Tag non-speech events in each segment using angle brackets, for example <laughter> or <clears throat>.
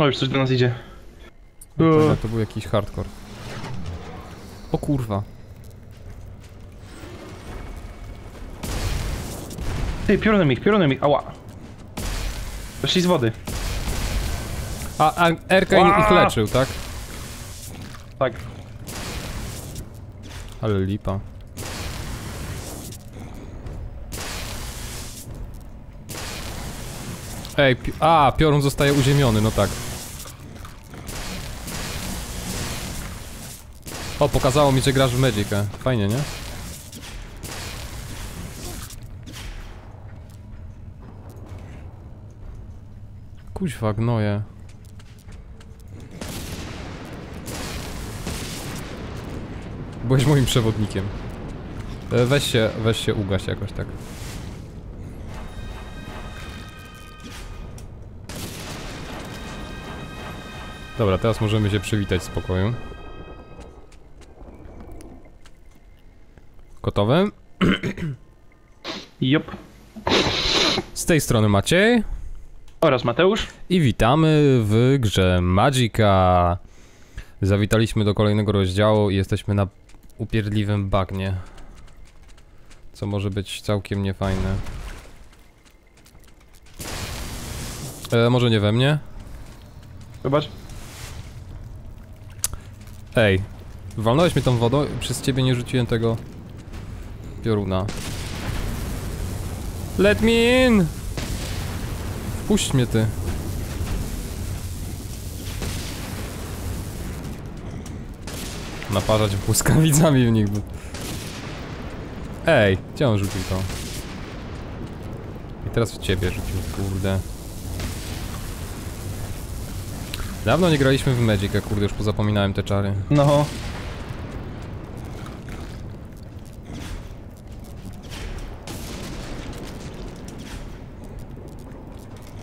O, już coś do nas idzie. Dobra, to był jakiś hardcore. O kurwa. Ty, piorunem ich, piorunem ich, ała. Weszli z wody. A, a RK ich leczył, tak? Tak. Ale lipa. Ej, pi a, piorun zostaje uziemiony, no tak. O, pokazało mi, że grasz w Magica. Fajnie, nie? Kuźwa, gnoje. Byłeś moim przewodnikiem. E, Weź się, weź się ugaś jakoś tak. Dobra, teraz możemy się przywitać w spokoju. Gotowe? <clears throat> Jop. Z tej strony Maciej Oraz Mateusz. i witamy w grze Magica. Zawitaliśmy do kolejnego rozdziału i jesteśmy na upierdliwym bagnie. Co może być całkiem niefajne. E, może nie we mnie? Zobacz. Ej, walnąłeś mnie tą wodą przez ciebie nie rzuciłem tego pioruna. Let me in! Wpuść mnie ty. Naparzać błyskawicami <laughs> w nich. Ej, gdzie on rzucił to? I teraz w ciebie rzucił, kurde. Dawno nie graliśmy w Magica, kurde, już pozapominałem te czary. No.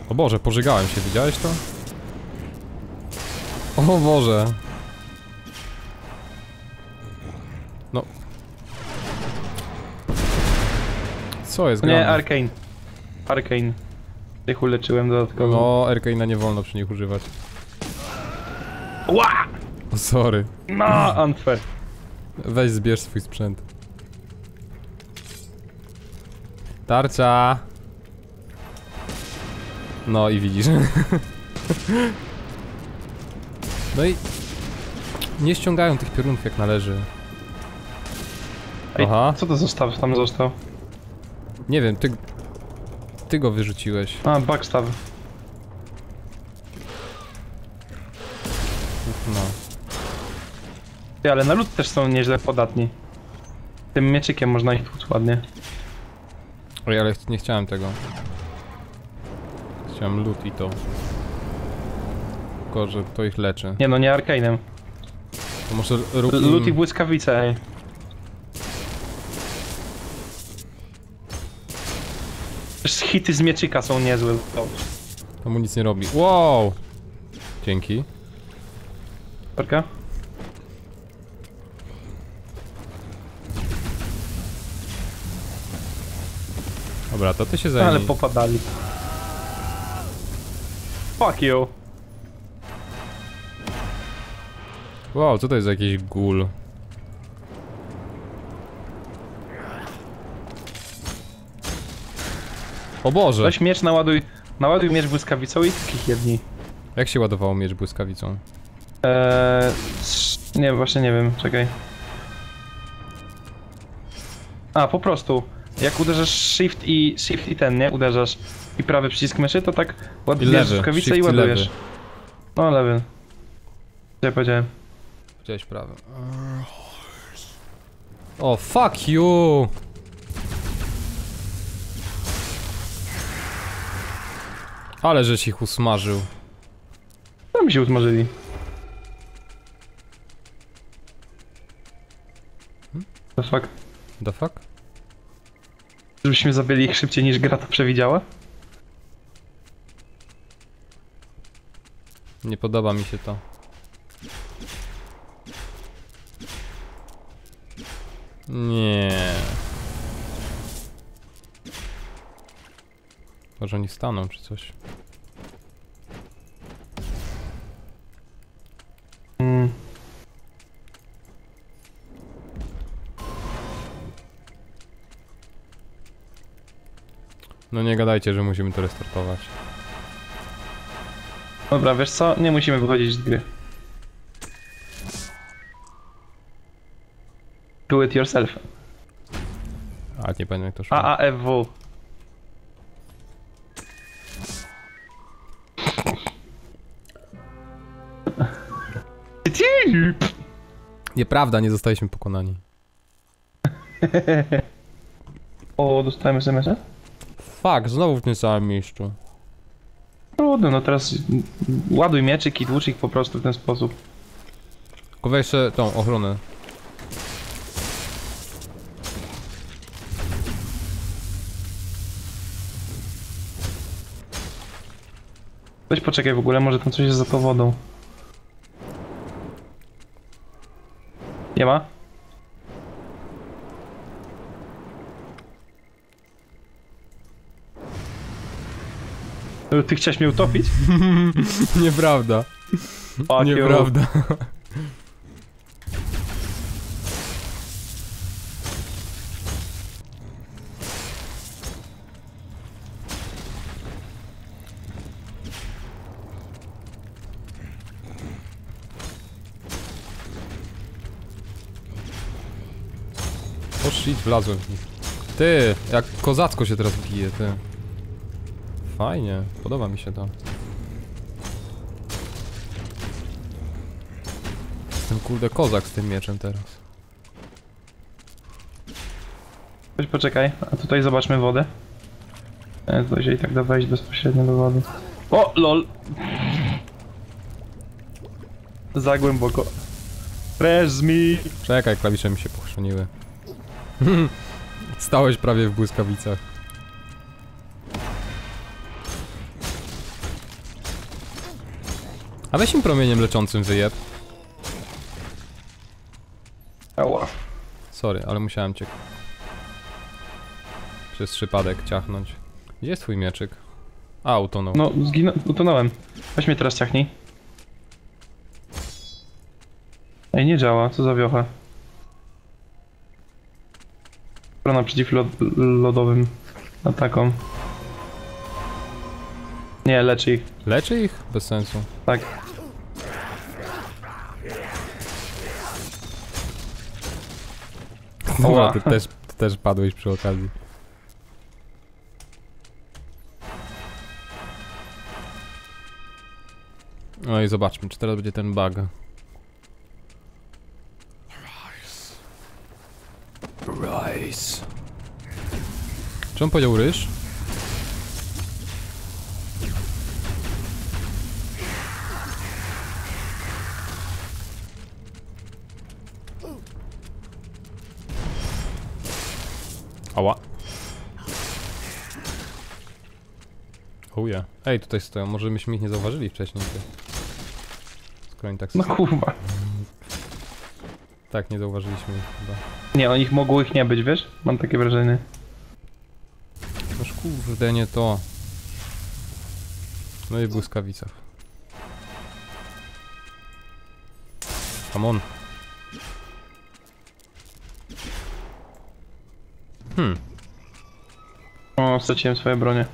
O Boże, pożygałem się, widziałeś to? O Boże. No. Co jest Nie, grane? Arcane. Arcane. Tych uleczyłem dodatkowo. No, Arkane'a nie wolno przy nich używać. Ła! O, sorry. No, unfair. Weź zbierz swój sprzęt. Tarcza! No i widzisz. No i... Nie ściągają tych piorunów jak należy. Ej, Aha. co to zostaw tam został? Nie wiem, ty... Ty go wyrzuciłeś. A, backstab. No. Ty, ale na lód też są nieźle podatni. Tym mieczykiem można ich tłuc ładnie. Oj, ale nie chciałem tego. Chciałem loot i to. Tylko, że to ich leczy. Nie no, nie Arcane'em. To może rób. Lód i błyskawice, ej. Też hity z mieczyka są niezłe. To, To mu nic nie robi. Wow! Dzięki. Parka? Dobra, to ty się zajmij. Ale popadali. Fuck you. Wow, co to jest jakiś gul? O Boże! Weź miecz, naładuj, naładuj miecz błyskawicą i takich jedni. Jak się ładowało miecz błyskawicą? Eee, nie, właśnie nie wiem, czekaj. A, po prostu. Jak uderzasz shift i shift i ten, nie? Uderzasz i prawy przycisk myszy, to tak ładujesz shift i ładujesz. lewy. No, lewy. Co ja powiedziałem? Chciałeś prawy. O, fuck you! Ale żeś ich usmażył. No mi się uzmarzyli. The fuck? The fuck? Żebyśmy zabili ich szybciej niż gra to przewidziała? Nie podoba mi się to. Nie. Może oni staną czy coś. No nie gadajcie, że musimy to restartować. Dobra, wiesz co? Nie musimy wychodzić z gry. Do it yourself. A nie pamiętam jak to szło. AAFW. Nieprawda, nie zostaliśmy pokonani. <laughs> O, dostałem SMS-a? Fuck, znowu w tym samym miejscu. Trudno, no teraz ładuj mieczyk i tłucz ich po prostu w ten sposób. Weź jeszcze tą ochronę. Weź poczekaj w ogóle, może tam coś jest za tą wodą. Nie ma? Ty chciałeś mnie utopić? <laughs> Nieprawda. Fuck you. Nieprawda. O shit, wlazłem w nich. Ty, jak kozacko się teraz bije, ty. Fajnie, podoba mi się to. Jestem kurde kozak z tym mieczem teraz. Weź poczekaj, a tutaj zobaczmy wodę. E, to się i tak da wejść bezpośrednio do wody. O, lol! Za głęboko. Fresh me! Czekaj, klawisze mi się pochrzaniły. <laughs> Stałeś prawie w błyskawicach. A weź im promieniem leczącym wyjeb. Ała. Sorry, ale musiałem cię przez przypadek ciachnąć. Gdzie jest twój mieczyk? A, utonął. No, zginąłem, utonąłem. Weź mnie teraz ciachnij. Ej, nie działa, co za wiocha. Strona przeciwlodowym atakom. Nie, leczy ich. Leczy ich? Bez sensu. Tak. Oła. ty też, ty też padłeś przy okazji. No i zobaczmy, czy teraz będzie ten bug. Rise. Czy on powiedział ryż? Ej, tutaj stoją. Może myśmy ich nie zauważyli wcześniej. Ty. Skoro oni tak No kurwa. Tak, nie zauważyliśmy ich chyba. Nie, o nich mogło ich nie być, wiesz? Mam takie wrażenie. Noż kurde, nie to. No i w błyskawicach. Come on. Hmm. O, straciłem swoje bronie.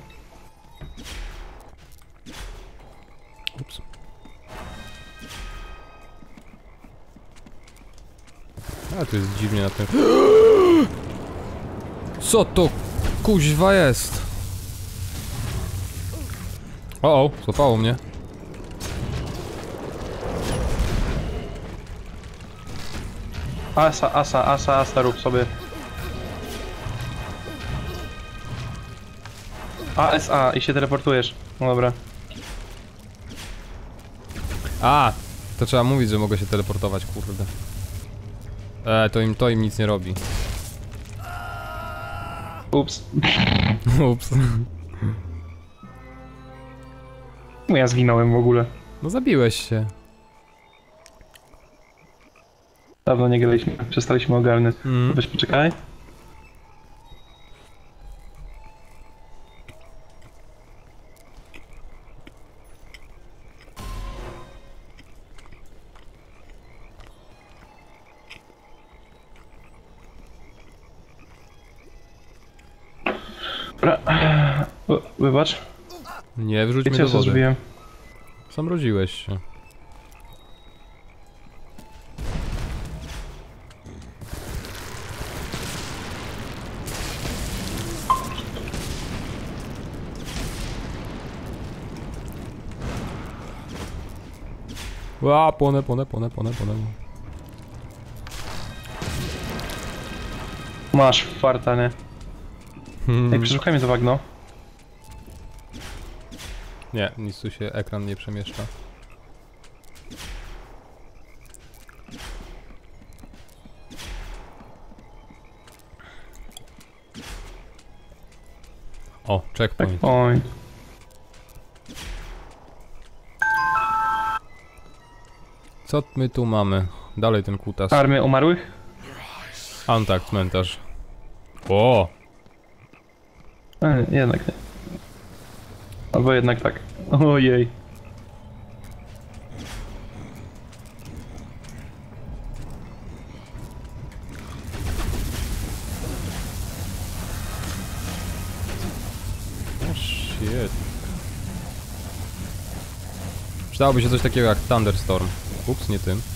A tu jest dziwnie na tym. Co to kuźwa jest? O, o, złapało mnie. Asa, asa, asa, asa, rób sobie. ASA i się teleportujesz. No dobra. A, to trzeba mówić, że mogę się teleportować, kurde. E, to im, to im nic nie robi. Ups. <laughs> Ups. No ja zginąłem w ogóle. No zabiłeś się. Dawno nie graliśmy, przestaliśmy ogarniać. Mm. Weź poczekaj. Dobra. Wybacz. Nie, wrzuć mnie do wody. Sam rodziłeś się. Ła, płonę, płonę, płonę, płonę, płonę. Masz farta, nie? Ej, Hmm. przeszukaj mnie to bagno. Nie, nic tu się ekran nie przemieszcza. O, checkpoint. Oj. Co my tu mamy? Dalej ten kutas. Armię umarłych? Antak, cmentarz. O! E, jednak nie. Albo jednak tak. Ojej. Oh shit. Przydałoby się coś takiego jak Thunderstorm. Ups, nie tym.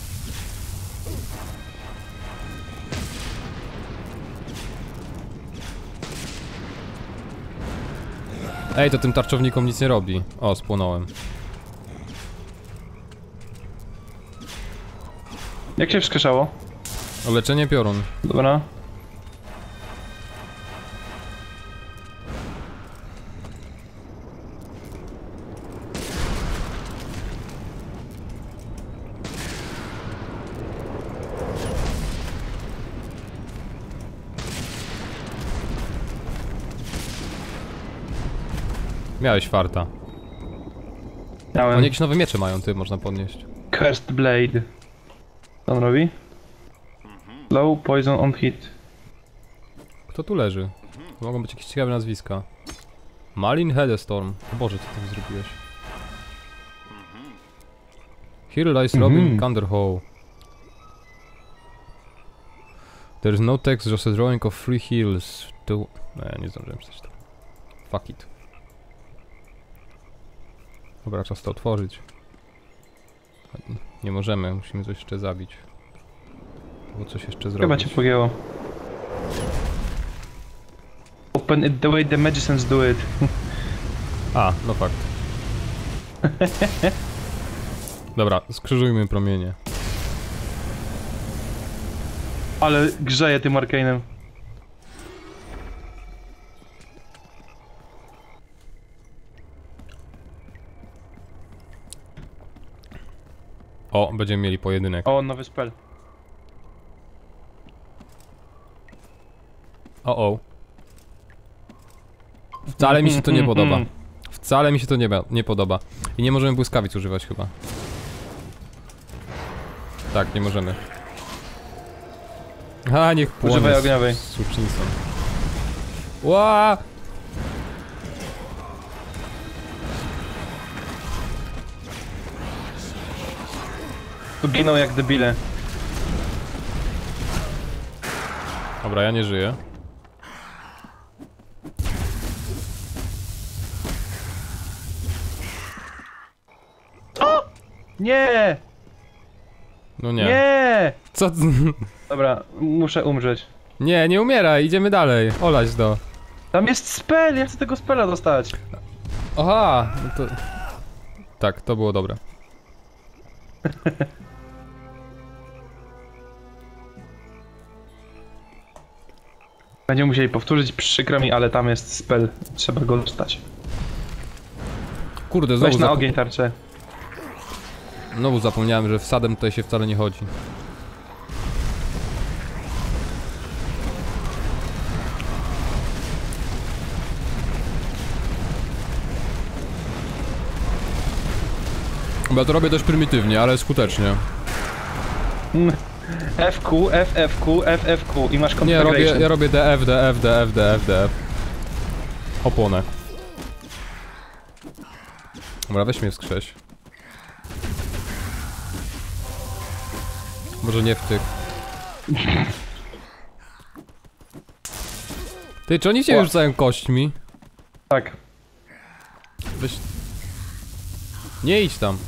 Ej, to tym tarczownikom nic nie robi. O, spłonąłem. Jak się wskrzeszało? O, leczenie piorun. Dobra. Miałeś farta. Miałem. Oni jakieś nowe miecze mają, ty można podnieść. Cursed Blade. Co on robi? Low poison on hit. Kto tu leży? To mogą być jakieś ciekawe nazwiska. Malin Headestorm. O Boże, co ty mi zrobiłeś? Here lies Robin Mhm. Canderhoe. There is no text, just a drawing of three hills. To... Nie, nie zdążyłem przeczytać. Fuck it. Dobra, czas to otworzyć. Nie możemy, musimy coś jeszcze zabić. Albo coś jeszcze zrobić. Chyba cię pogięło. Open it the way the magicians do it. A, no fakt. Dobra, skrzyżujmy promienie. Ale grzeje tym arcane'em. O, będziemy mieli pojedynek. O, nowy spell. O, o. Wcale mi się to nie <laughs> podoba. Wcale mi się to nie, nie podoba. I nie możemy błyskawic używać chyba. Tak, nie możemy. A, niech płonie. Używaj ogniowej. Suczyńcą. Ła! Tu giną jak debile. Dobra, ja nie żyję. Nie! No nie. Nie! Co? Dobra, muszę umrzeć. Nie, nie umieraj, idziemy dalej. Olać to. Tam jest spell, ja chcę tego spella dostać. Aha, no to... Tak, to było dobre. <laughs> Będziemy musieli powtórzyć, przykro mi, ale tam jest spell. Trzeba go dostać. Kurde, znowu, Weź na ogień tarczę. znowu zapomniałem, że wsadem tutaj się wcale nie chodzi. Ja to robię dość prymitywnie, ale skutecznie. <laughs> FQ, FFQ, FFQ i masz Nie, configuration. robię, ja robię DF, DF, DF, DF, DF. Opłonę. Dobra, weź mnie wskrześ. Może nie w tych. Ty, czy oni cię Ła. już rzucają kośćmi? Tak. Weź... Nie idź tam.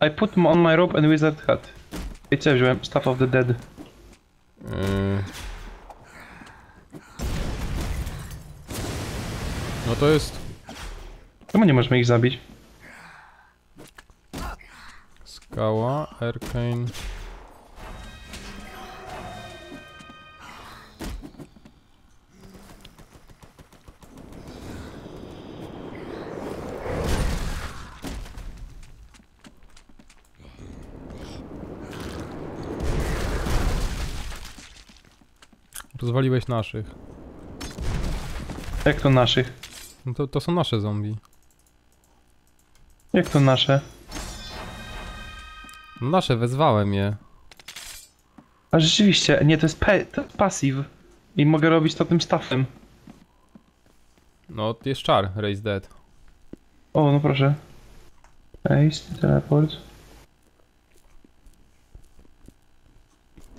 I put on my rope and wizard hat. I co ja wziąłem? Staff of the dead. Yy... No to jest Czemu nie możemy ich zabić? skała, arcane. Rozwaliłeś naszych. Jak to naszych? No to, to są nasze zombie. Jak to nasze? No nasze, wezwałem je. A rzeczywiście, nie, to jest, pe- to jest passive. I mogę robić to tym staffem. No, jest czar, Raise Dead. O, no proszę. Paste, teleport.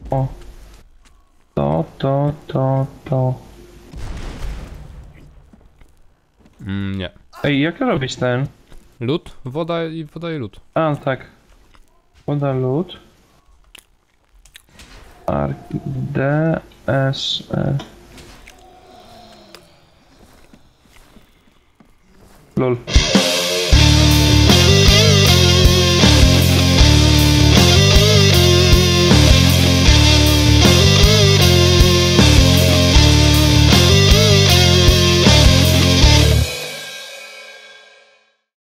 O. To, to, to, to. Mm, nie. Ej, jak robić ten? Lód, woda i woda i lód. A, tak. Woda lód. R, D, S, E. Lol.